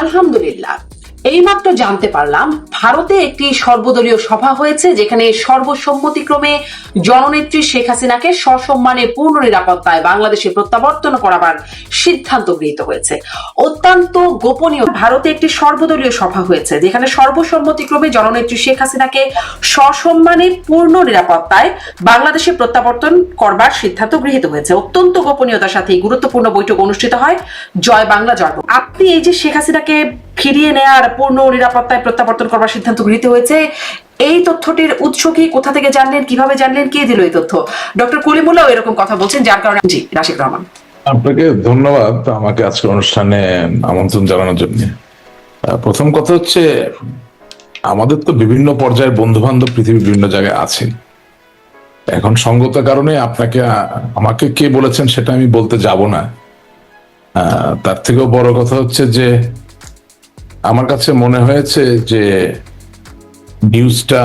আলহামদুলিল্লাহ। এইমাত্র জানতে পারলাম, ভারতে একটি সর্বদলীয় সভা হয়েছে, যেখানে সর্বসম্মতিক্রমে জননেত্রী শেখ হাসিনাকে সসম্মানে পূর্ণ নিরাপত্তায় বাংলাদেশে প্রত্যাবর্তন করাবার সিদ্ধান্ত গৃহীত হয়েছে। অত্যন্ত গোপনীয়, ভারতে একটি সর্বদলীয় সভা হয়েছে, যেখানে সর্বসম্মতিক্রমে জননেত্রী শেখ হাসিনাকে সসম্মানে পূর্ণ নিরাপত্তায় বাংলাদেশে প্রত্যাবর্তন করবার সিদ্ধান্ত গৃহীত হয়েছে। অত্যন্ত গোপনীয়তার সাথে গুরুত্বপূর্ণ বৈঠক অনুষ্ঠিত হয়। জয় বাংলা জয়। আপনি এই যে শেখ হাসিনাকে ফিরিয়ে নেয়ার পূর্ণ নিরাপত্তায় প্রত্যাবর্তন করবার সিদ্ধান্ত গৃহীত হয়েছে। এই তথ্যটির উৎস কি? কোথা থেকে জানলেন? কীভাবে জানলেন? কে দিল এই তথ্য? ডক্টর কলিমুল্লাহ এরকম কথা বলছেন, যার কারণে জি রাশিদ রহমান। আপনাকে ধন্যবাদ আমাকে আজকের অনুষ্ঠানে আমন্ত্রণ জানানোর জন্য। প্রথম কথা হচ্ছে, আমাদের তো বিভিন্ন পর্যায়ের বন্ধু বান্ধব পৃথিবীর বিভিন্ন জায়গায় আছে। এখন সঙ্গত কারণে আপনাকে, আমাকে কে বলেছেন সেটা আমি বলতে যাব না। তার থেকেও বড় কথা হচ্ছে যে আমার কাছে মনে হয়েছে যে নিউজটা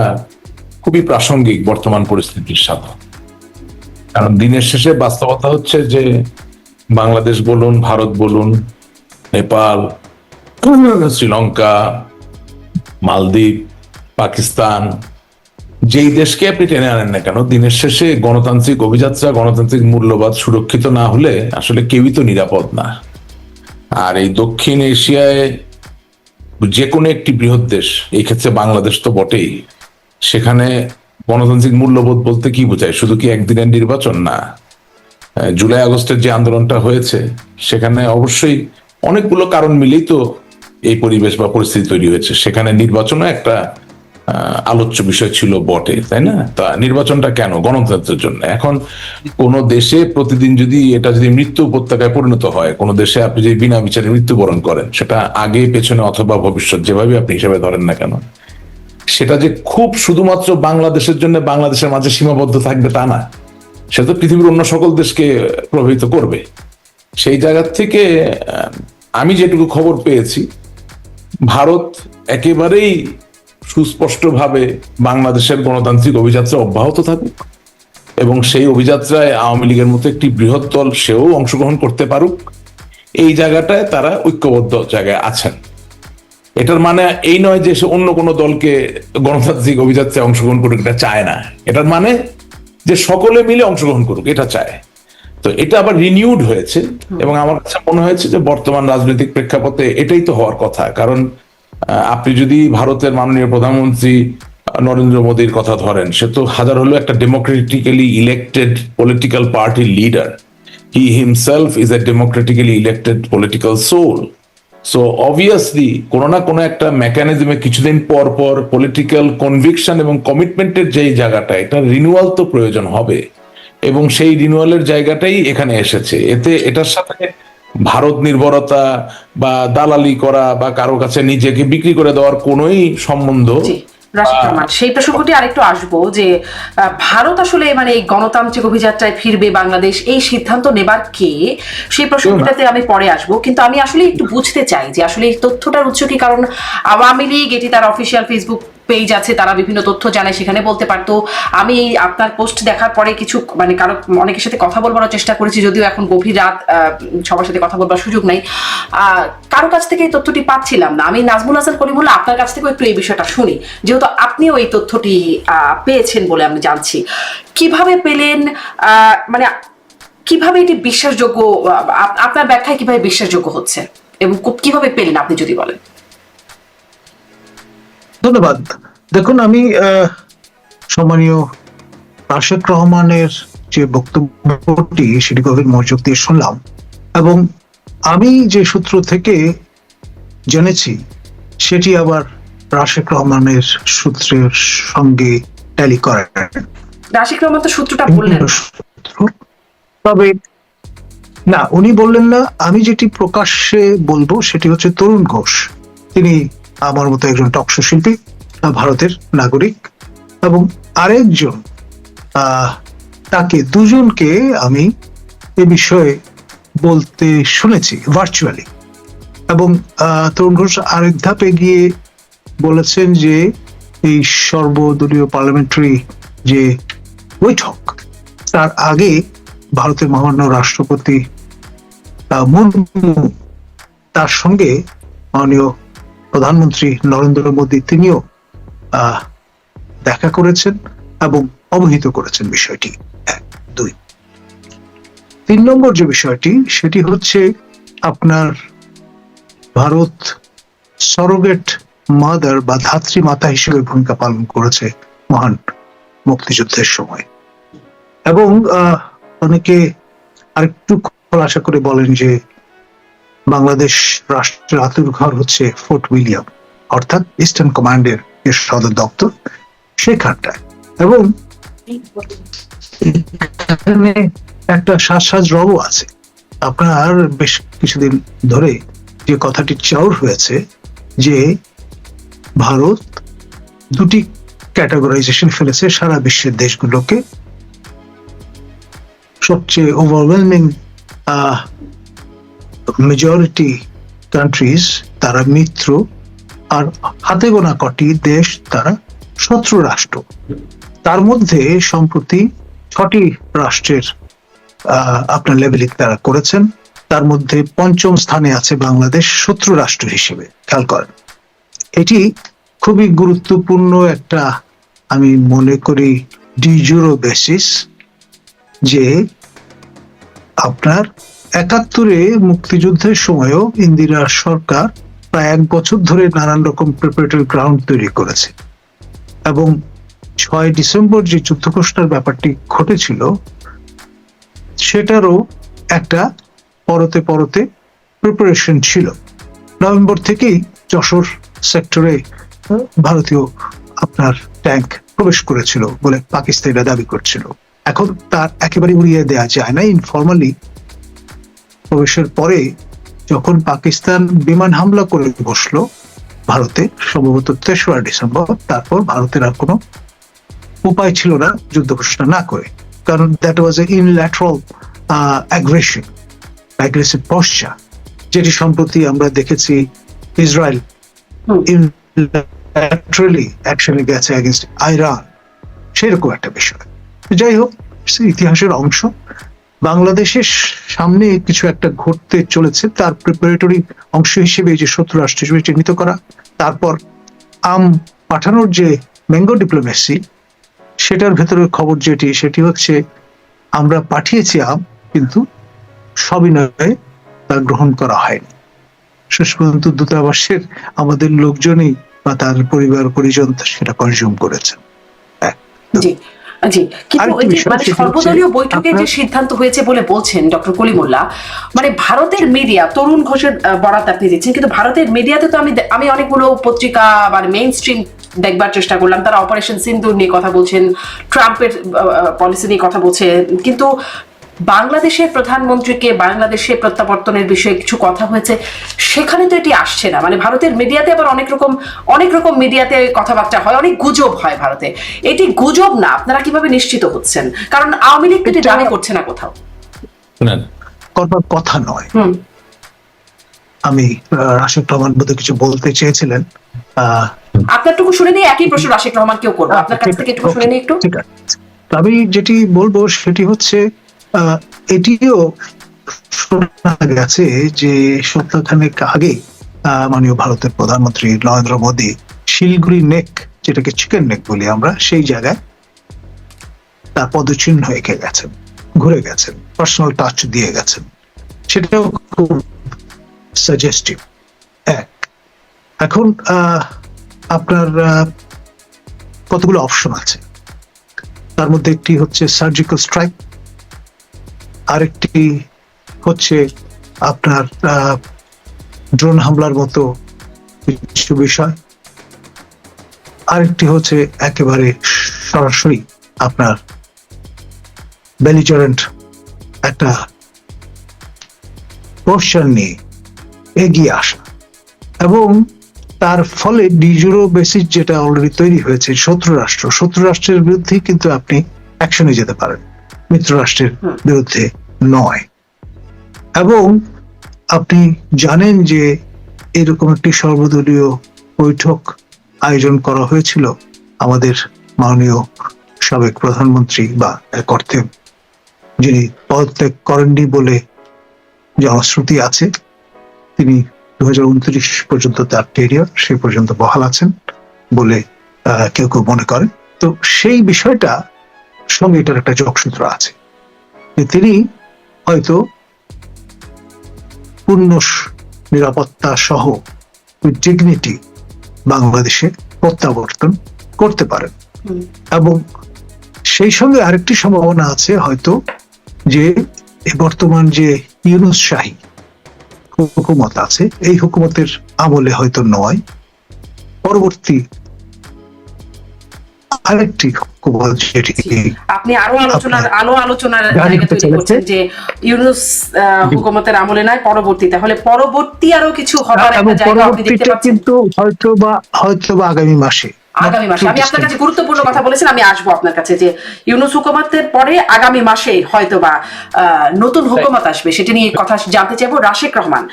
খুবই প্রাসঙ্গিক বর্তমান পরিস্থিতির সাথে। কারণ দিনের শেষে বাস্তবতা হচ্ছে যে বাংলাদেশ বলুন, ভারত বলুন, নেপাল, শ্রীলঙ্কা, মালদ্বীপ, পাকিস্তান, যেই দেশকে আপনি টেনে আনেন না কেন, দিনের শেষে গণতান্ত্রিক অভিযাত্রা, গণতান্ত্রিক মূল্যবাদ সুরক্ষিত না হলে আসলে কেউই তো নিরাপদ না। আর এই দক্ষিণ এশিয়ায় যে কোনো একটি বৃহৎ দেশ, এই ক্ষেত্রে বাংলাদেশ তো বটেই। সেখানে গণতান্ত্রিক মূল্যবোধ বলতে কি বোঝায়? শুধু কি একদিনের নির্বাচন? না। জুলাই আগস্টের যে আন্দোলনটা হয়েছে, সেখানে অবশ্যই অনেকগুলো কারণ মিলেই তো এই পরিবেশ বা পরিস্থিতি তৈরি হয়েছে। সেখানে নির্বাচনও একটা আলোচ্য বিষয় ছিল বটে, তাই না? তা নির্বাচনটা কেন গণতন্ত্রের জন্য? এখন কোন দেশে প্রতিদিন যদি এটা যদি মৃত্যু উপত্যকায় পরিণত হয়, কোন দেশে আপনি যদি বিনা বিচারে মৃত্যুবরণ করেন, সেটা আগে, পেছনে অথবা ভবিষ্যৎ যেভাবে আপনি হিসাবে ধরেন না কেন? সেটা যে খুব শুধুমাত্র বাংলাদেশের জন্য বাংলাদেশের মাঝে সীমাবদ্ধ থাকবে তা না। সেটা তো পৃথিবীর অন্য সকল দেশকে প্রভাবিত করবে। সেই জায়গা থেকে আমি যেটুকু খবর পেয়েছি, ভারত একেবারেই সুস্পষ্টভাবে বাংলাদেশের গণতান্ত্রিক অভিযাত্রা অব্যাহত থাকুক এবং সেই অভিযাত্রায় আওয়ামী লীগের মতো একটি বৃহৎ দল সেও অংশগ্রহণ করতে পারুক এই জায়গাটায় তারা ঐক্যবদ্ধ জায়গায় আছেন। এটার মানে এই নয় যে সে অন্য কোনো দলকে গণতান্ত্রিক অভিযাত্রায় অংশগ্রহণ করুক এটা চায় না। এটার মানে যে সকলে মিলে অংশগ্রহণ করুক এটা চায়। তো এটা আবার রিনিউড হয়েছে এবং আমার কাছে মনে হয়েছে যে বর্তমান রাজনৈতিক প্রেক্ষাপটে এটাই তো হওয়ার কথা। কারণ আপনি যদি ভারতের মাননীয় প্রধানমন্ত্রী নরেন্দ্র মোদীর কথা ধরেন, সে তো হাজার হলো একটা ডেমোক্রেটিক্যালি ইলেক্টেড পলিটিক্যাল পার্টির leader he himself is a democratically elected political soul so obviously কোনো না কোনো একটা মেকানিজমে কিছুদিন পর পর পলিটিক্যাল কনভিকশন এবং কমিটমেন্টের যেই জায়গাটা এটা রিনিউয়াল তো প্রয়োজন হবে। এবং সেই রিনিউয়ালের জায়গাটাই এখানে এসেছে। এতে এটার সাথে ভারত নির্ভরতা বা দালালি করা বা কারও কাছে নিজেকে বিক্রি করে দেওয়ার কোনোই সম্বন্ধ সেই প্রসঙ্গটি আরেকটু আসব যে ভারত আসলে মানে এই গণতান্ত্রিক অভিযাত্রায় ফিরবে বাংলাদেশ এই সিদ্ধান্ত নেবার কে? সেই প্রসঙ্গটাতে আমি পরে আসব। কিন্তু আমি আসলে একটু বুঝতে চাই যে আসলে এই তথ্যটার উৎস কি? কারণ আওয়ামী লীগ এটি তার অফিসিয়াল ফেসবুক পেজ আছে, তারা বিভিন্ন তথ্য জানে, সেখানে বলতে পারতো। আমি এই আপনার পোস্ট দেখার পরে কিছু মানে কারও, অনেকের সাথে কথা বলবার চেষ্টা করেছি, যদিও এখন গভীর রাত সবার সাথে কথা বলবার সুযোগ নাই। কারও কাছ থেকে এই তথ্যটি পাচ্ছিলাম না। আমি নাজমুল হাসান করিমুল্লাহ আপনার কাছ থেকেও একটু এই বিষয়টা শুনি। যেহেতু আপনিও এই তথ্যটি পেয়েছেন বলে আমি জানছি। কীভাবে পেলেন মানে কীভাবে এটি বিশ্বাসযোগ্য আপ- আপনার ব্যাখ্যায় কীভাবে বিশ্বাসযোগ্য হচ্ছে? এবং কীভাবে পেলেন আপনি যদি বলেন? ধন্যবাদ। দেখুন আমি সম্মানীয় রাশেক রহমানের যে বক্তব্যটি সেটি গভীর মনোযোগ দিয়ে শুনলাম এবং আমি যে সূত্র থেকে জেনেছি সেটি আবার রাশেক রহমানের সূত্রের সঙ্গে ট্যালি করে রাশিক রহমান তো সূত্রটা বললেন। তবে না উনি বললেন না আমি যেটি প্রকাশ্যে বলব সেটি হচ্ছে তরুণ ঘোষ। তিনি আমার মতো একজন টকশো শিল্পী ভারতের নাগরিক এবং আরেকজন তাকে দুজনকে আমি এ বিষয়ে বলতে শুনেছি ভার্চুয়ালি এবং তরুণ ঘোষ আরেক ধাপে গিয়ে বলেছেন যে এই সর্বদলীয় পার্লামেন্টারি যে বৈঠক, তার আগে ভারতের মহান্য রাষ্ট্রপতি মুর্মু, তার সঙ্গে মাননীয় প্রধানমন্ত্রী নরেন্দ্র মোদী তিনিও দেখা করেছেন এবং অবহিত করেছেন বিষয়টি। এক, দুই। তিন নম্বর যে বিষয়টি, সেটি হচ্ছে আপনার ভারত সরোগেট মাদার বা ধাত্রী মাতা হিসেবে ভূমিকা পালন করেছে মহান মুক্তিযুদ্ধের সময়। এবং অনেকে আরেকটু খোলাসা করে বলেন যে বাংলাদেশ রাষ্ট্রের আতুরঘর হচ্ছে ফোর্ট উইলিয়াম, অর্থাৎ ইস্টার্ন কমান্ডের যে সদর দপ্তর সেখানটায় এবং এখানে একটা সাজ রবও আছে। আপনার বেশ কিছুদিন ধরে যে কথাটি চাউর হয়েছে যে ভারত দুটি ক্যাটাগরাইজেশন ফেলেছে সারা বিশ্বের দেশগুলোকে। সবচেয়ে ওভারওয়েলমিং মেজরিটি কান্ট্রিজ তারা মিত্র আর হাতে গোনা কটি দেশ তারা শত্রু রাষ্ট্র। তার মধ্যে সম্প্রতি ছটি রাষ্ট্রের আপনার লেভেলিং তারা করেছেন। তার মধ্যে পঞ্চম স্থানে আছে বাংলাদেশ শত্রু রাষ্ট্র হিসেবে খেয়াল করেন। এটি খুবই গুরুত্বপূর্ণ একটা, আমি মনে করি ডিজুরো বেসিস যে আপনার একাত্তরে মুক্তিযুদ্ধের সময়ও ইন্দিরা সরকার প্রায় এক বছর ধরে নানান রকম প্রিপারেটরি গ্রাউন্ড তৈরি করেছে। এবং ছয় ডিসেম্বর যে যুদ্ধ ঘোষণার ব্যাপারটি ঘটেছিল, সেটারও একটা পরতে পরতে প্রিপারেশন ছিল। নভেম্বর থেকেই যশোর সেক্টরে ভারতীয় আপনার ট্যাঙ্ক প্রবেশ করেছিল বলে পাকিস্তানিরা দাবি করছিল। এখন তার একেবারে উড়িয়ে দেওয়া যায় না। ইনফর্মালি প্রবেশের পরে যখন পাকিস্তান বিমান হামলা করে বসল ভারতে সম্ভবত তেসরা ডিসেম্বর তারপর ভারতের আর কোনো উপায় ছিল না যুদ্ধ ঘোষণা না করে। কারণ that was a unilateral aggression aggressive পশ্চা যেটি সম্প্রতি আমরা দেখেছি ইসরায়েল। ইনল্যাটারালি অ্যাকশনে গেছে অ্যাগেনস্ট আইরান সেরকম একটা বিষয়। যাই হোক ইতিহাসের অংশ। বাংলাদেশের সামনে কিছু একটা ঘটতে চলেছে, তার প্রিপারেটরি অংশ হিসেবে যে শত্রু রাষ্ট্র হিসেবে চিহ্নিত করা, তারপর আম পাঠানোর যে ম্যাঙ্গো ডিপ্লোমেসি সেটার ভেতরের খবর যেটি, সেটি হচ্ছে আমরা পাঠিয়েছি আম, কিন্তু সবিনয়ে তা গ্রহণ করা হয়নি। শেষ পর্যন্ত দূতাবাসের আমাদের লোকজনই বা তার পরিবার পরিজন সেটা কনজিউম করেছেন জি কিন্তু মানে সর্বদলীয় বৈঠকে যে সিদ্ধান্ত হয়েছে বলে বলছেন ডক্টর কলিমুল্লাহ মানে ভারতের মিডিয়া তরুণ ঘোষের বরাত আপনি দিচ্ছেন কিন্তু ভারতের মিডিয়াতে তো আমি আমি অনেকগুলো পত্রিকা মানে মেইন স্ট্রিম দেখবার চেষ্টা করলাম তারা অপারেশন সিন্ধুর নিয়ে কথা বলছেন ট্রাম্পের পলিসি নিয়ে কথা বলছেন কিন্তু বাংলাদেশের প্রধানমন্ত্রীকে বাংলাদেশে প্রত্যাবর্তনের বিষয়ে কিছু কথা হয়েছে সেখানে তো এটি আসছে না। মানে ভারতের মিডিয়াতে আবার অনেক রকম অনেক রকম মিডিয়াতে কথাবার্তা হয় অনেক গুজব হয় ভারতে। এটি গুজব না আপনারা কীভাবে নিশ্চিত হচ্ছেন? কারণ আওয়ামী লীগ তো এটি দাবি করছে না কোথাও। করবার কথা নয়। হুম। আমি আহ, রাশেদ রহমান বোধহয় কিছু বলতে চেয়েছিলেন। আহ, আপনারটুকু শুনে নিয়ে একই প্রশ্ন রাশিক রহমানকেও করব। আপনার কাছ থেকে একটু শুনে নিই একটু? আমি যেটি বলব সেটি হচ্ছে এটিও শোনা গেছে যে সপ্তাহখানেক আগে মাননীয় ভারতের প্রধানমন্ত্রী নরেন্দ্র মোদী শিলগুড়ি নেক, যেটাকে চিকেন নেক বলি আমরা, সেই জায়গায় তার পদচিহ্ন এঁকে গেছেন, ঘুরে গেছেন পার্সোনাল টাচ দিয়ে গেছেন। সেটাও খুব সাজেস্টিভ এক, এখন আপনার কতগুলো অপশন আছে? তার মধ্যে একটি হচ্ছে সার্জিক্যাল স্ট্রাইক আরেকটি হচ্ছে আপনার ড্রোন হামলার মতো কিছু বিষয়। আরেকটি হচ্ছে একেবারে সরাসরি আপনার বেলিজারেন্ট একটা পোর্শন নিয়ে এগিয়ে আসা। এবং তার ফলে ডিজুরো বেসিস যেটা অলরেডি তৈরি হয়েছে শত্রু রাষ্ট্র। শত্রু রাষ্ট্রের বিরুদ্ধে কিন্তু আপনি অ্যাকশনে যেতে পারেন। মিত্র রাষ্ট্রের বিরুদ্ধে নয়। এবং আপনি জানেন যে এরকম একটি সর্বদলীয় বৈঠক আয়োজন করা হয়েছিল আমাদের মাননীয় সাবেক প্রধানমন্ত্রী বা এক অর্থে যিনি পদত্যাগ করেননি বলে জনশ্রুতি আছে। তিনি দু হাজার উনত্রিশ পর্যন্ত তার কেরিয়ার, সে পর্যন্ত বহাল আছেন বলে কেউ কেউ মনে করেন। তো সেই বিষয়টা সঙ্গে এটার একটা যোগসূত্র আছে যে তিনি হয়তো পূর্ণ নিরাপত্তা সহ ডিগনিটি বাংলাদেশে প্রত্যাবর্তন করতে পারেন। এবং সেই সঙ্গে আরেকটি সম্ভাবনা আছে হয়তো যে বর্তমান যে ইউনুস শাহী হুকুমত আছে এই হুকুমতের আমলে হয়তো নয়। পরবর্তী আরেকটি আপনি আরও আলোচনার আরও আলো আলোচনার জায়গা তৈরি করছেন যে ইউনুস আহ, হুকুমতের আমলে নয় পরবর্তী তাহলে পরবর্তী আরও কিছু হবার একটা জায়গা আপনি দেখতে পাচ্ছেন। কিন্তু হয়তো বা হয়তো বা আগামী মাসে। আগামী মাসে। আমি আপনার কাছে গুরুত্বপূর্ণ কথা আমি আসব আপনার কাছে যে ইউনুস পরে আগামী মাসে হয়তো বা নতুন হুকুমত আসবে নিয়ে কথা জানতে চাইব রাশেক রহমান।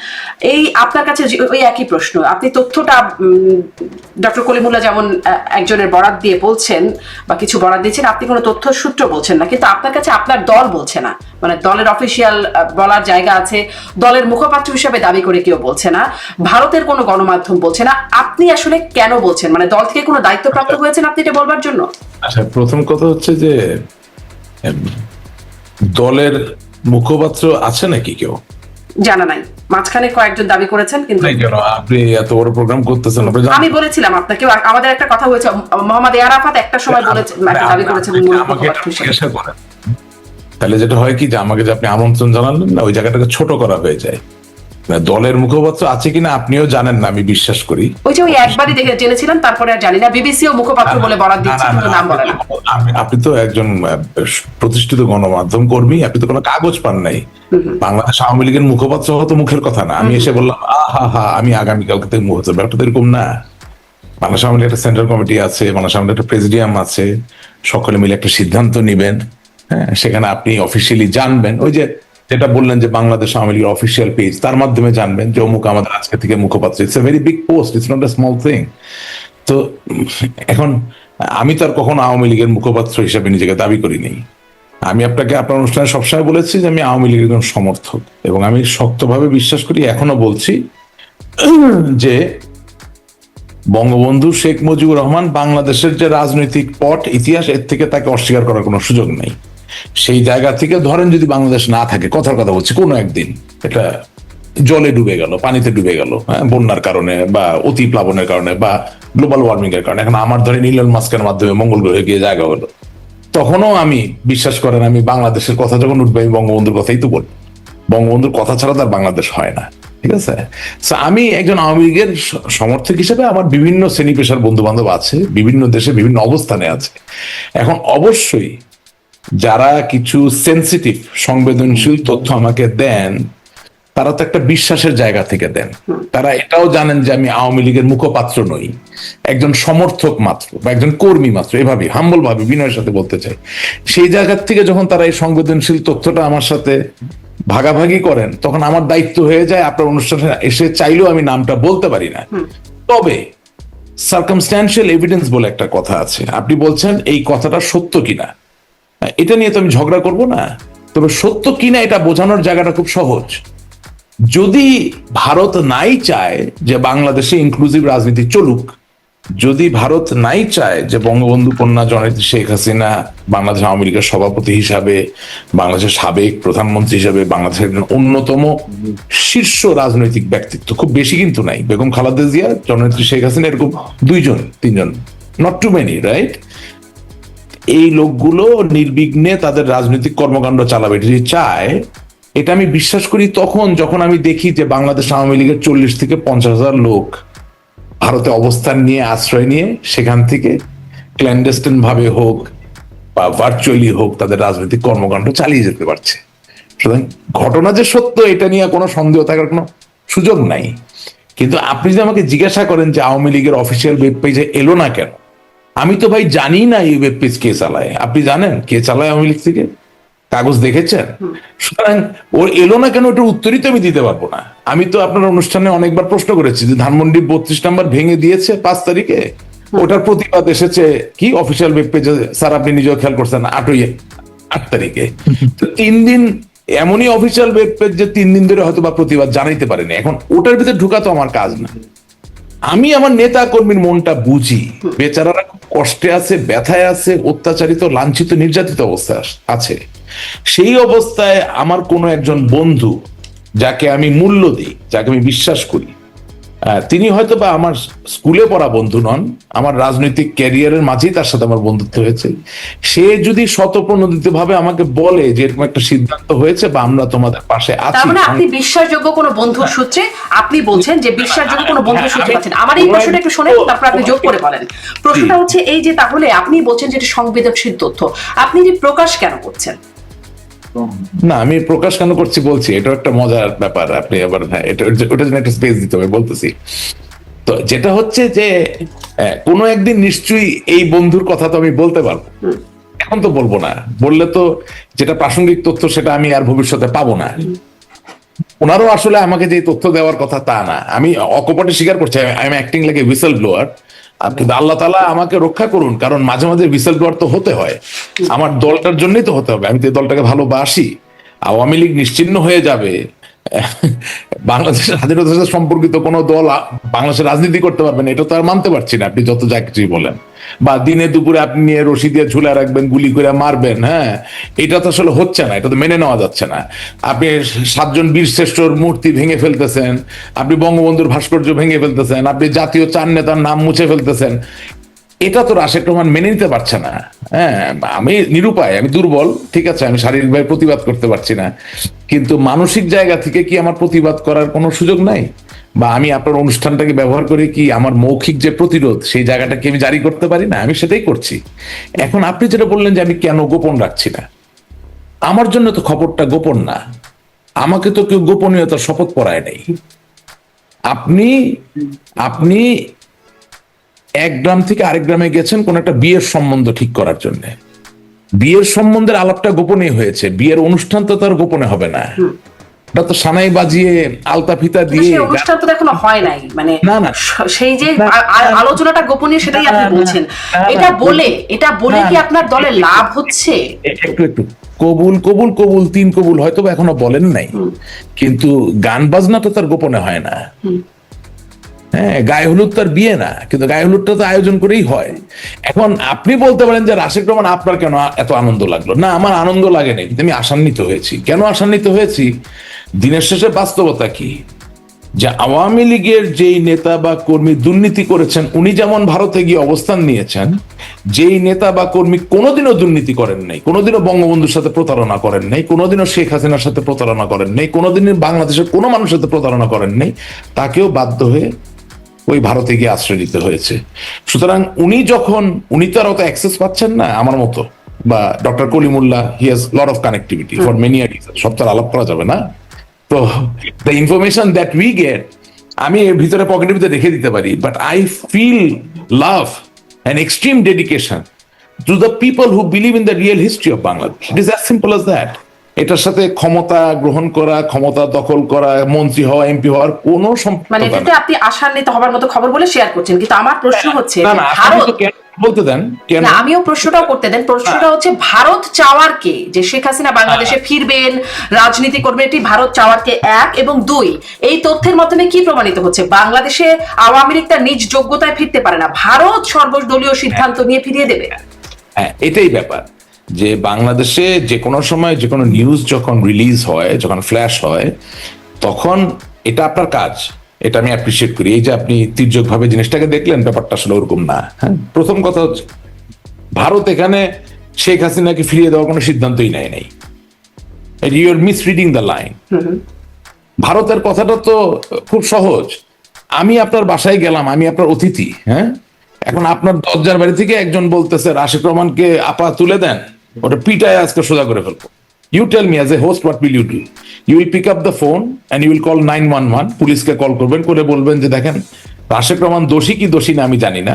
এই আপনার কাছে ওই একই প্রশ্ন, আপনি তথ্যটা ডক্টর যেমন একজনের বরাদ দিয়ে বলছেন বা কিছু বরাদ দিয়েছেন, আপনি কোনো তথ্য সূত্র বলছেন না, কিন্তু আপনার কাছে আপনার দল বলছে না। মানে দলের অফিসিয়াল বলার জায়গা আছে, দলের মুখপাত্র হিসেবে দাবি করে কেউ বলছে না, ভারতের কোনো গণমাধ্যম বলছে না। আপনি আসলে কেন বলছেন? মানে দল থেকে কোনো দায়িত্বপ্রাপ্ত হয়েছেন আপনি এটা বলবার জন্য? আচ্ছা প্রথম কথা হচ্ছে যে দলের মুখপাত্র আছে নাকি কেউ? জানা নাই। মাঝখানে কয়েকজন দাবি করেছেন কিন্তু আপনি এত বড় প্রোগ্রাম করতেছেন আমি বলেছিলাম আপনাকে আমাদের একটা কথা হয়েছে মোহাম্মদ এ আরাফাত একটা সময় বলেছে একটা দাবি করেছেন আমাকে। জিজ্ঞাসা করেন। তাহলে যেটা হয় কি যে আমাকে যে আপনি আমন্ত্রণ জানালেন না ওই জায়গাটাকে ছোট করা হয়ে যায়। দলের মুখপাত্র আছে কিনা আপনিও জানেন না আমি বিশ্বাস করি। ওই যে ওই একবারই দেখে জেনেছিলাম তারপরে আর জানি না বিবিসিও মুখপাত্র বলে বরাদ দিচ্ছে কিন্তু নাম বলে না। আপনি- তো একজন প্রতিষ্ঠিত গণমাধ্যম কর্মী আপনি তো কোনো কাগজ পান নাই। বাংলাদেশ আওয়ামী লীগের মুখপাত্র হওয়া তো মুখের কথা না। আমি এসে বললাম আহা হা আমি আগামীকালকে থেকে মুহূর্ত ব্যাপারটা এরকম না। বাংলাদেশ আওয়ামী লীগের একটা সেন্ট্রাল কমিটি আছে বাংলাদেশ আওয়ামী একটা প্রেসিডিয়াম আছে সকলে মিলে একটা সিদ্ধান্ত নিবেন। হ্যাঁ সেখানে আপনি অফিসিয়ালি জানবেন। ওই যে যেটা বললেন যে বাংলাদেশ আওয়ামী লীগের অফিসিয়াল পেজ তার মাধ্যমে জানবেন যে অমুক আমাদের আজকে থেকে মুখপাত্র। It's a very big post it's not a small thing তো এখন আমি তো আর কখনো আওয়ামী লীগের মুখপাত্র হিসেবে নিজেকে দাবি করিনি আমি আপনাকে, আপনার অনুষ্ঠানে সবসময় বলেছি যে আমি আওয়ামী লীগের একজন সমর্থক এবং আমি শক্তভাবে বিশ্বাস করি, এখনও বলছি যে বঙ্গবন্ধু শেখ মুজিবুর রহমান বাংলাদেশের যে রাজনৈতিক পট, ইতিহাস, এর থেকে তাকে অস্বীকার করার কোনো সুযোগ নেই। সেই জায়গা থেকে ধরেন যদি বাংলাদেশ না থাকে, কথার কথা বলছি, কোনো একদিন এটা জলে ডুবে গেল, পানিতে ডুবে গেল হ্যাঁ বন্যার কারণে বা অতি প্লাবনের কারণে বা গ্লোবাল ওয়ার্মিং এর কারণে। এখন আমার ধরেন ইলন মাস্কের মাধ্যমে মঙ্গল গ্রহে গিয়ে জায়গা হলো। তখনও আমি বিশ্বাস করেন, আমি বাংলাদেশের কথা যখন উঠবে, আমি বঙ্গবন্ধুর কথাই তো বলব বঙ্গবন্ধুর কথা ছাড়া তার বাংলাদেশ হয় না, ঠিক আছে? আমি একজন আওয়ামী লীগের সমর্থক হিসেবে আমার বিভিন্ন শ্রেণি পেশার বন্ধু বান্ধব আছে, বিভিন্ন দেশে বিভিন্ন অবস্থানে আছে। এখন অবশ্যই যারা কিছু সেন্সিটিভ সংবেদনশীল তথ্য আমাকে দেন তারা তো একটা বিশ্বাসের জায়গা থেকে দেন। তারা এটাও জানেন যে আমি আওয়ামী লীগের মুখপাত্র নই। একজন সমর্থক মাত্র বা একজন কর্মী মাত্র এভাবে হাম্বল ভাবে বিনয়ের সাথে বলতে চাই। সেই জায়গার থেকে যখন তারা এই সংবেদনশীল তথ্যটা আমার সাথে ভাগাভাগি করেন তখন আমার দায়িত্ব হয়ে যায় আপনার অনুষ্ঠানে এসে চাইলেও আমি নামটা বলতে পারি না। তবে সার্কামস্ট্যান্সিয়াল এভিডেন্স বলে একটা কথা আছে। আপনি বলছেন এই কথাটা সত্য কিনা? এটা নিয়ে তো আমি ঝগড়া করব না। তবে সত্য কিনা এটা বোঝানোর জায়গাটা খুব সহজ। যদি ভারত নাই চায় যে বাংলাদেশে ইনক্লুসিভ রাজনীতি চলুক, যদি ভারত নাই চায় যে বঙ্গবন্ধু কন্যা জননেত্রী শেখ হাসিনা বাংলাদেশ আওয়ামী লীগের সভাপতি হিসাবে, বাংলাদেশের সাবেক প্রধানমন্ত্রী হিসাবে বাংলাদেশের একজন অন্যতম শীর্ষ রাজনৈতিক ব্যক্তিত্ব, খুব বেশি কিন্তু নাই। বেগম খালেদা জননেত্রী শেখ হাসিনা, এরকম দুইজন, তিনজন নট টু মেনি রাইট এই লোকগুলো নির্বিঘ্নে তাদের রাজনৈতিক কর্মকাণ্ড চালাবে। যদি চায়, এটা আমি বিশ্বাস করি তখন যখন আমি দেখি যে বাংলাদেশ আওয়ামী লীগের চল্লিশ থেকে পঞ্চাশ হাজার লোক ভারতে অবস্থান নিয়ে, আশ্রয় নিয়ে, সেখান থেকে ক্ল্যান্ডেস্টিন ভাবে হোক বা ভার্চুয়ালি হোক তাদের রাজনৈতিক কর্মকাণ্ড চালিয়ে যেতে পারছে। সুতরাং ঘটনা যে সত্য, এটা নিয়ে কোনো সন্দেহ থাকার কোনো সুযোগ নাই। কিন্তু আপনি যদি আমাকে জিজ্ঞাসা করেন যে আওয়ামী লীগের অফিসিয়াল ওয়েব পেজে এলো না কেন আমি তো ভাই জানি না এই ওয়েব পেজ কে চালায়। আপনি জানেন কে চালায় আওয়ামী লীগ থেকে? কাগজ দেখেছেন? সুতরাং ওর এলো না কেন ওটার উত্তরই তো আমি দিতে পারব না। আমি তো আপনার অনুষ্ঠানে অনেকবার প্রশ্ন করেছি যে ধানমন্ডি বত্রিশ নাম্বার ভেঙে দিয়েছে পাঁচ তারিখে? ওটার প্রতিবাদ এসেছে কি অফিসিয়াল ওয়েব পেজে স্যার আপনি নিজেও খেয়াল করছেন আটই আট তারিখে। তো তিন দিন এমনই অফিসিয়াল ওয়েব পেজ যে তিন দিন ধরে হয়তো বা প্রতিবাদ জানাইতে পারেনি। এখন ওটার ভিতরে ঢুকা তো আমার কাজ না। আমি আমার নেতা কর্মীর মনটা বুঝি। বেচারারা খুব কষ্টে আছে, ব্যথায় আছে, অত্যাচারিত, লাঞ্ছিত, নির্যাতিত অবস্থায় আছে। সেই অবস্থায় আমার কোনো একজন বন্ধু যাকে আমি মূল্য দিই, যাকে আমি বিশ্বাস করি তিনি হয়তো বা আমার স্কুলে পড়া বন্ধু নন আমার রাজনৈতিক ক্যারিয়ারের মাঝেই তার সাথে আমার বন্ধুত্ব হয়েছে। সে যদি শতপ্রণোদিত ভাবে আমাকে বলে যে এরকম একটা সিদ্ধান্ত হয়েছে বা আমরা তোমাদের পাশে তার আছি মানে আপনি বিশ্বাসযোগ্য কোনো বন্ধুর সূত্রে আপনি বলছেন যে বিশ্বাসযোগ্য কোনো বন্ধুর সূত্রে আমি- পাচ্ছেন আমার এই প্রশ্নটা একটু শোনেন তারপর আপনি যোগ করে বলেন। প্রশ্নটা হচ্ছে এই যে তাহলে আপনি বলছেন যে এটা সংবেদনশীল তথ্য আপনি এটি প্রকাশ কেন করছেন? না আমি প্রকাশ কেন করছি বলছি এটা একটা মজার ব্যাপার আপনি আবার হ্যাঁ এটা ওটা জন্য একটা স্পেস দিতে হবে বলতেছি। তো যেটা হচ্ছে যে কোনো একদিন নিশ্চয়ই এই বন্ধুর কথা তো আমি বলতে পারব। এখন তো বলব না। বললে তো যেটা প্রাসঙ্গিক তথ্য সেটা আমি আর ভবিষ্যতে পাবো না। ওনারও আসলে আমাকে যে তথ্য দেওয়ার কথা তা না। আমি অকপটে স্বীকার করছি I am acting like a whistle blower কিন্তু আল্লাহ তালা আমাকে রক্ষা করুন, কারণ মাঝে মাঝে বিসেল ব্লোয়ার তো হতে হয়। আমার দলটার জন্যই তো হতে হবে। আমি তো দলটাকে ভালোবাসি। আওয়ামী লীগ নিশ্চিন্ন হয়ে যাবে। বাংলাদেশের স্বাধীনতার সাথে সম্পর্কিত কোনো দল বাংলাদেশের রাজনীতি করতে পারবে না, এটা তো আর মানতে পারছি না, আপনি যত যা কিছুই বলেন। বা দিনে দুপুরে আপনি নিয়ে রশি দিয়ে ঝুলে রাখবেন, গুলি করে মারবেন হ্যাঁ? এটা তো আসলে হচ্ছে না, এটা তো মেনে নেওয়া যাচ্ছে না। আপনি সাতজন বীর শ্রেষ্ঠর মূর্তি ভেঙে ফেলতেছেন, আপনি বঙ্গবন্ধুর ভাস্কর্য ভেঙে ফেলতেছেন, আপনি জাতীয় চার নেতার নাম মুছে ফেলতেছেন এটা তো রাশেদ রহমান মেনে নিতে পারছে না। হ্যাঁ আমি নিরুপায়, আমি দুর্বল, ঠিক আছে, আমি শারীরিকভাবে প্রতিবাদ করতে পারছি না। কিন্তু মানসিক জায়গা থেকে কি আমার প্রতিবাদ করার কোনো সুযোগ নাই? বা আমি আপনার অনুষ্ঠানটাকে ব্যবহার করে কি আমার মৌখিক যে প্রতিরোধ, সেই জায়গাটাকে আমি জারি করতে পারি না? আমি সেটাই করছি। এখন আপনি যেটা বললেন যে আমি কেন গোপন রাখছি না, আমার জন্য তো খবরটা গোপন না। আমাকে তো কেউ গোপনীয়তার শপথ পড়ায় নাই। আপনি আপনি এক গ্রাম থেকে আরেক গ্রামে গেছেন কোন একটা বিয়ের সম্বন্ধ ঠিক করার জন্য। বিয়ের সম্বন্ধের আলাপটা গোপনে হয়েছে। বিয়ের অনুষ্ঠান তো তার গোপনে হবে না। তো সানাই বাজিয়ে আলতা ফিতা দিয়ে অনুষ্ঠান তো এখনও হয় নাই। মানে না, না। সেই যে আলোচনাটা গোপনীয় সেটাই আপনি বলছেন। এটা বলে এটা বলে কি আপনার দলের লাভ হচ্ছে? একটু একটু। কবুল কবুল কবুল তিন কবুল হয়তো এখনও বলেন নাই। কিন্তু গান বাজনা তো তার গোপনে হয় না। হ্যাঁ গায়ে হলুদ তার বিয়ে না, কিন্তু গায়ে হলুদটা তো আয়োজন করেই হয়। এখন আপনি বলতে পারেন যে রাশেদ রহমান, আপনার কেন এত আনন্দ লাগল? না, আমার আনন্দ লাগে নাই কিন্তু আমি আশান্বিত হয়েছি। কেন আশান্বিত হয়েছি? দিনের শেষে বাস্তবতা কি? যে আওয়ামী লীগের যেই নেতা বা কর্মী দুর্নীতি করেছেন, উনি যেমন ভারতে গিয়ে অবস্থান নিয়েছেন, যেই নেতা বা কর্মী কোনোদিনও দুর্নীতি করেন নাই, কোনোদিনও বঙ্গবন্ধুর সাথে প্রতারণা করেন নাই, কোনোদিনও শেখ হাসিনার সাথে প্রতারণা করেন নাই কোনোদিনও বাংলাদেশের কোনো মানুষের সাথে প্রতারণা করেন নাই, তাকেও বাধ্য হয়ে ওই ভারতে গিয়ে আশ্রয় নিতে হয়েছে। সুতরাং উনি যখন উনি তো আর অত অ্যাক্সেস পাচ্ছেন না আমার মতো বা doctor Kalimullah he has lot of connectivity for many সব তো আর আলাপ করা যাবে না। তো the information that we get আমি এর ভিতরে পকেটের ভিতরে রেখে দিতে পারি but I feel love and extreme dedication to the people who believe in the real history of Bangladesh it is as simple as that এটার সাথে ক্ষমতা গ্রহণ করা ক্ষমতা দখল করা মন্ত্রী হওয়া এমপি হওয়ার কোনো মানে এটাতে আপনি আশান্বিত হবার মতো খবর বলে শেয়ার করছেন কিন্তু আমার প্রশ্ন হচ্ছে ভারত বলতে দেন? আমিও প্রশ্নটাও করতে দেন। প্রশ্নটা হচ্ছে ভারত চাওয়ার কে? যে শেখ হাসিনা বাংলাদেশে ফিরবেন রাজনীতি করবেন এটি ভারত চাওয়ার কে এক এবং দুই। এই তথ্যের মাধ্যমে কি প্রমাণিত হচ্ছে? বাংলাদেশে আওয়ামী লীগ তার নিজ যোগ্যতায় ফিরতে পারে না। ভারত সর্বদলীয় সিদ্ধান্ত নিয়ে ফিরিয়ে দেবে। হ্যাঁ এটাই ব্যাপার। যে বাংলাদেশে যে কোনো সময় যে কোনো নিউজ যখন রিলিজ হয় যখন ফ্ল্যাশ হয় তখন এটা আপনার কাজ। এটা আমি অ্যাপ্রিসিয়েট করি। এই যে আপনি তির্যক ভাবে জিনিসটাকে দেখলেন ব্যাপারটা আসলে ওরকম না। হ্যাঁ? প্রথম কথা হচ্ছে ভারত এখানে শেখ হাসিনাকে ফিরিয়ে দেওয়ার কোনো সিদ্ধান্তই নেয় নাই। You are misreading the line ভারতের কথাটা তো খুব সহজ। আমি আপনার বাসায় গেলাম আমি আপনার অতিথি হ্যাঁ? এখন আপনার দরজার বাড়ি থেকে একজন বলতেছে রাশিক রহমানকে আপা তুলে দেন। ওটা পিটায় আজকে সোজা করে ফেলব। You tell me as a host what will you do you will pick up the phone and you will call nine one one পুলিশকে কল করবেন করে বলবেন যে দেখেন রাশেক রহমান দোষী কি দোষী না আমি জানি না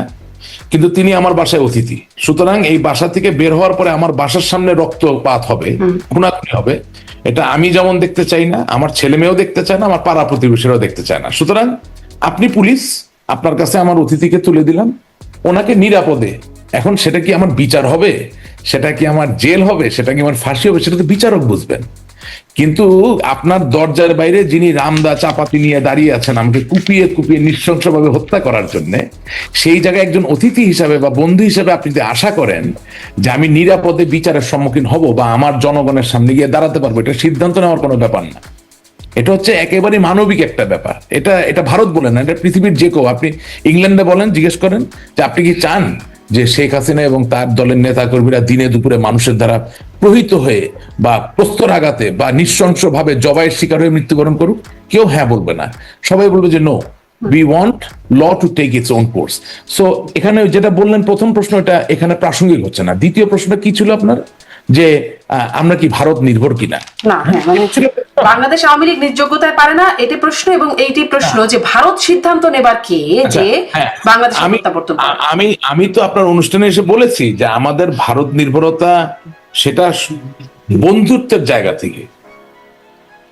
কিন্তু তিনি আমার বাসায় অতিথি। সুতরাং এই বাসা থেকে বের হওয়ার পরে আমার বাসার সামনে রক্তপাত হবে খুনাখুনি হবে। এটা আমি যেমন দেখতে চাই না আমার ছেলে মেয়েও দেখতে চায় না আমার পাড়া প্রতিবেশীরাও দেখতে চায় না। সুতরাং আপনি পুলিশ আপনার কাছে আমার অতিথিকে তুলে দিলাম ওনাকে নিরাপদে। এখন সেটা কি আমার বিচার হবে? সেটা কি আমার জেল হবে? সেটা কি আমার ফাঁসি হবে? সেটা তো বিচারক বুঝবেন। কিন্তু আপনার দরজার বাইরে যিনি রামদা চাপাতি নিয়ে দাঁড়িয়ে আছেন, আমাকে কুপিয়ে কুপিয়ে নৃশংসভাবে হত্যা করার জন্য, সেই জায়গায় একজন অতিথি হিসাবে বা বন্ধু হিসাবে আপনি যদি আশা করেন যে আমি নিরাপদে বিচারের সম্মুখীন হব বা আমার জনগণের সামনে গিয়ে দাঁড়াতে পারব, এটা সিদ্ধান্ত নেওয়ার কোনো ব্যাপার না। এটা হচ্ছে একেবারে মানবিক একটা ব্যাপার। এটা এটা ভারত বলে না, এটা পৃথিবীর যে কেউ। আপনি ইংল্যান্ডে বলেন, জিজ্ঞেস করেন যে আপনি কি চান যে শেখ হাসিনা এবং তার দলের নেতাকর্মীরা দিনে দুপুরে মানুষের দ্বারা প্রহিত হয়ে বা প্রস্তর আঘাতে বা নৃশংসভাবে জবাইয়ের শিকার হয়ে মৃত্যুবরণ করুক, কেউ হ্যাঁ বলবে না। সবাই বলবে যে no we want law to take its own course so এখানে যেটা বললেন, প্রথম প্রশ্ন এটা এখানে প্রাসঙ্গিক হচ্ছে না। দ্বিতীয় প্রশ্নটা কি ছিল আপনার? যে আমরা কি ভারত নির্ভর কিনা? হ্যাঁ মানে বাংলাদেশ আওয়ামী লীগ নির্যোগ্যতায় পারে না এটি প্রশ্ন এবং এইটি প্রশ্ন যে ভারত সিদ্ধান্ত নেবার কে? যে হ্যাঁ, বাংলাদেশ আমি আমি তো আপনার অনুষ্ঠানে এসে বলেছি যে আমাদের ভারত নির্ভরতা সেটা বন্ধুত্বের জায়গা থেকে।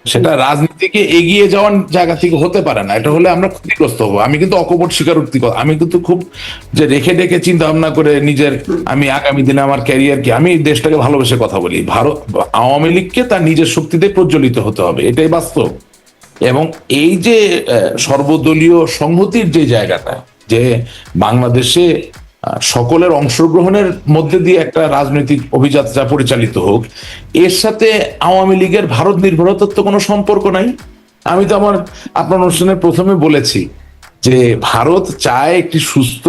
সেটা রাজনীতিকে এগিয়ে যাওয়ার জায়গা থেকে হতে পারে না। এটা হলে আমরা ক্ষতিগ্রস্ত হব। আমি কিন্তু অকপট স্বীকারোক্তি কর- আমি কিন্তু খুব যে রেখে রেখে চিন্তা ভাবনা করে নিজের, আমি আগামী দিনে আমার ক্যারিয়ার কি আমি দেশটাকে ভালোবেসে কথা বলি। ভারত, আওয়ামী লীগকে তার নিজের শক্তিতে প্রজ্বলিত হতে হবে। এটাই বাস্তব। এবং এই যে সর্বদলীয় সংহতির যে জায়গাটা, যে বাংলাদেশে সকলের অংশগ্রহণের মধ্যে দিয়ে একটা রাজনৈতিক অভিযাত্রা পরিচালিত হোক, এর সাথে আওয়ামী লীগের ভারত নির্ভরতার তো কোনো সম্পর্ক নাই। আমি তো আমার, আপনার অনুষ্ঠানের প্রথমে বলেছি যে ভারত চায় একটি সুস্থ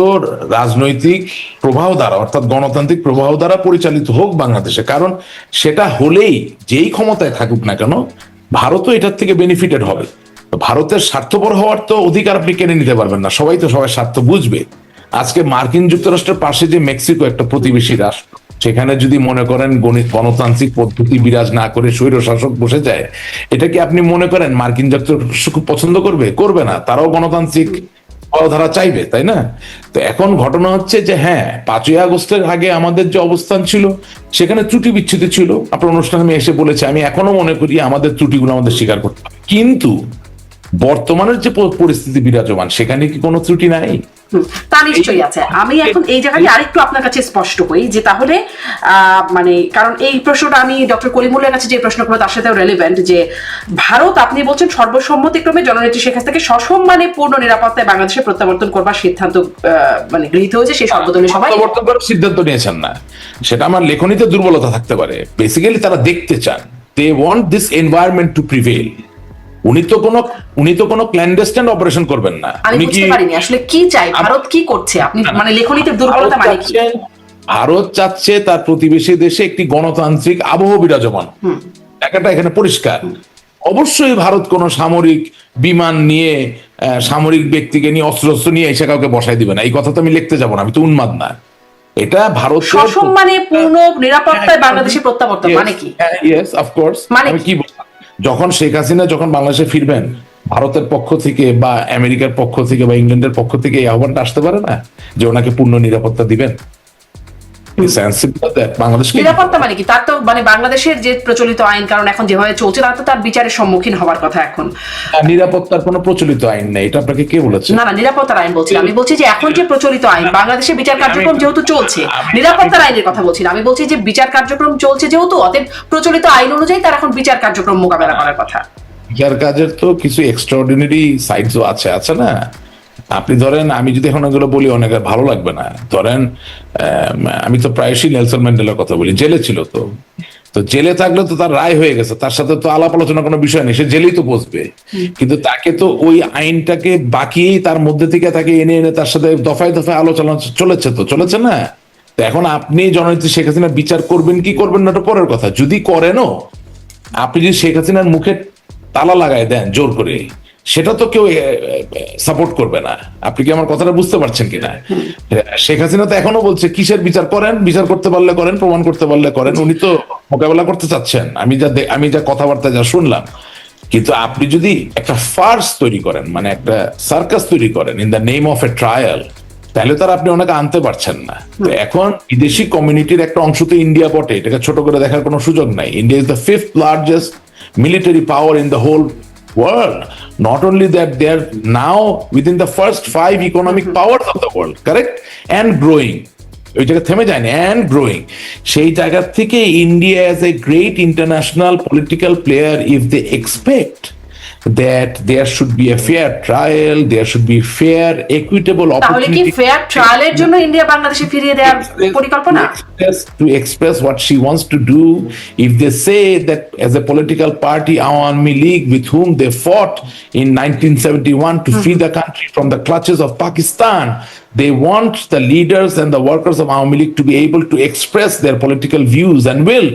রাজনৈতিক প্রবাহ দ্বারা, অর্থাৎ গণতান্ত্রিক প্রবাহ দ্বারা পরিচালিত হোক বাংলাদেশে। কারণ সেটা হলেই যেই ক্ষমতায় থাকুক না কেন, ভারতও এটার থেকে বেনিফিটেড হবে। ভারতের স্বার্থপর হওয়ার তো অধিকার আপনি কেড়ে নিতে পারবেন না। সবাই তো সবাই স্বার্থ বুঝবে। আজকে মার্কিন যুক্তরাষ্ট্রের পাশে যে মেক্সিকো একটা প্রতিবেশী রাষ্ট্র, সেখানে যদি মনে করেন গণিত, গণতান্ত্রিক পদ্ধতি বিরাজ না করে স্বৈর শাসক বসে যায়, এটা কি আপনি মনে করেন মার্কিন যুক্তরাষ্ট্র খুব পছন্দ করবে? করবে না, তারাও গণতান্ত্রিক ধারা চাইবে, তাই না? তো এখন ঘটনা হচ্ছে যে হ্যাঁ পাঁচই আগস্টের আগে আমাদের যে অবস্থান ছিল, সেখানে ত্রুটি বিচ্ছুতি ছিল। আপনার অনুষ্ঠানে আমি এসে বলেছি, আমি এখনও মনে করি আমাদের ত্রুটিগুলো আমাদের স্বীকার করতে হবে। কিন্তু বর্তমানের যে পরিস্থিতি বিরাজমান, সেখানে কি কোনো ত্রুটি নাই? তা নিশ্চয়ই আছে। আমি এখন এই জায়গায় আরেকটু আপনার কাছে স্পষ্ট হই যে তাহলে মানে কারণ এই প্রশ্নটা আমি ডক্টর কলিমুল্লার কাছে যে প্রশ্ন করব তার সাথেও রেলিভেন্ট যে ভারত আপনি বলছেন সর্বসম্মতিক্রমে জননেত্রী শেখ হাসিনাকে সসম্মানে পূর্ণ নিরাপত্তায় বাংলাদেশে প্রত্যাবর্তন করবার সিদ্ধান্ত মানে গৃহীত হয়েছে সেই সর্বদলীয় সভায়। প্রত্যাবর্তন করার সিদ্ধান্ত নিয়েছেন না। সেটা আমার লেখনীতে দুর্বলতা থাকতে পারে। বেসিক্যালি তারা দেখতে চান। They want this environment to prevail উনি তো কোনো উনি তো কোনো ক্ল্যান্ডেস্টাইন অপারেশন করবেন না। আমি বুঝতে পারিনি আসলে কি চাই? ভারত কি করছে? আপনি মানে লেখনীতে দুর্বলতা মানে কি? ভারত চাচ্ছে তার প্রতিবেশী দেশে একটি গণতান্ত্রিক আবহ বিরাজমান। এখানে পরিষ্কার। অবশ্যই ভারত কোনো সামরিক বিমান নিয়ে সামরিক ব্যক্তিকে নিয়ে অস্ত্র অস্ত্র নিয়ে এসে কাউকে বসাই দিবে না। এই কথা তো আমি লিখতে যাব না আমি তো উন্মাদ না। এটা ভারত সসম্মানে পূর্ণ নিরাপত্তায় বাংলাদেশে প্রত্যাবর্তন মানে কি? ইয়েস অফকোর্স মানে আমি কি? যখন শেখ হাসিনা যখন বাংলাদেশে ফিরবেন, ভারতের পক্ষ থেকে বা আমেরিকার পক্ষ থেকে বা ইংল্যান্ডের পক্ষ থেকে এই আহ্বানটা আসতে পারে না যে ওনাকে পূর্ণ নিরাপত্তা দিবেন? নিরাপত্তা মানে কি? তার তো মানে বাংলাদেশের যে প্রচলিত আইন কারণ এখন যেভাবে চলছে তার তো তার বিচারের সম্মুখীন হওয়ার কথা এখন। নিরাপত্তার কোনো প্রচলিত আইন নেই। এটা আপনাকে কে বলেছে? না না নিরাপত্তার আইন বলছি আমি বলছি যে এখন যে প্রচলিত আইন বাংলাদেশে বিচার কার্যক্রম যেহেতু চলছে নিরাপত্তার আইনের কথা বলছি না। আমি বলছি যে বিচার কার্যক্রম চলছে যেহেতু অতএব প্রচলিত আইন অনুযায়ী তার এখন বিচার কার্যক্রম মোকাবেলা করার কথা। বিচার কাজের তো কিছু এক্সট্রাঅর্ডিনারি সাইডসও আছে আছে না? আপনি ধরেন আমি যদি এখন এগুলো বলি অনেক ভালো লাগবে না। ধরেন আম, তো প্রায়শই নেলসন ম্যান্ডেলার কথা বলি জেলে ছিল তো। তো জেলে থাকলে তো তার রায় হয়ে গেছে তার সাথে তো আলাপ আলোচনা কোনো বিষয় নেই সে জেলেই তো বসবে। কিন্তু তাকে তো ওই আইনটাকে বাকি তার মধ্যে থেকে তাকে এনে এনে তার সাথে দফায় দফায় আলোচনা চলেছে তো চলেছে না? তো এখন আপনি জননেত্রী শেখ হাসিনা বিচার করবেন কি করবেন না পরের কথা। যদি করেনও আপনি যদি শেখ হাসিনার মুখে তালা লাগায় দেন জোর করে সেটা তো কেউ সাপোর্ট করবে না। আপনি কি আমার কথাটা বুঝতে পারছেন কিনা? শেখ হাসিনা তো এখনও বলছে, কিসের বিচার করেন? বিচার করতে পারলে করেন, প্রমাণ করতে পারলে করেন। উনি তো মোকাবেলা করতে চাচ্ছেন। আমি যা আমি যা কথাবার্তা যা শুনলাম, কিন্তু আপনি যদি একটা ফার্স তৈরি করেন মানে একটা সার্কাস তৈরি করেন in the name of a trial তাহলে তার আপনি অনেক আনতে পারছেন না। এখন বিদেশি কমিউনিটির একটা অংশ তো ইন্ডিয়া বটে। এটাকে ছোট করে দেখার কোনো সুযোগ নাই। India is the fifth largest military power in the whole world. Not only that, they are now within the first five economic powers of the world, correct? And growing. ওই জায়গা থেমে যায়নি অ্যান্ড গ্রোয়িং সেই জায়গা থেকে India as a great international political player if they expect that there should be a fair trial, there should be fair, equitable তাহলে কি opportunity. Fair ট্রায়ালের জন্য ইন্ডিয়া বাংলাদেশে ফিরিয়ে দেওয়ার পরিকল্পনা To express, to express what she wants to do. If they say that as a political party, Awami League, with whom they fought in 1971 to free the country from the clutches of Pakistan, they want the leaders and the workers of Awami League to be able to express their political views and will.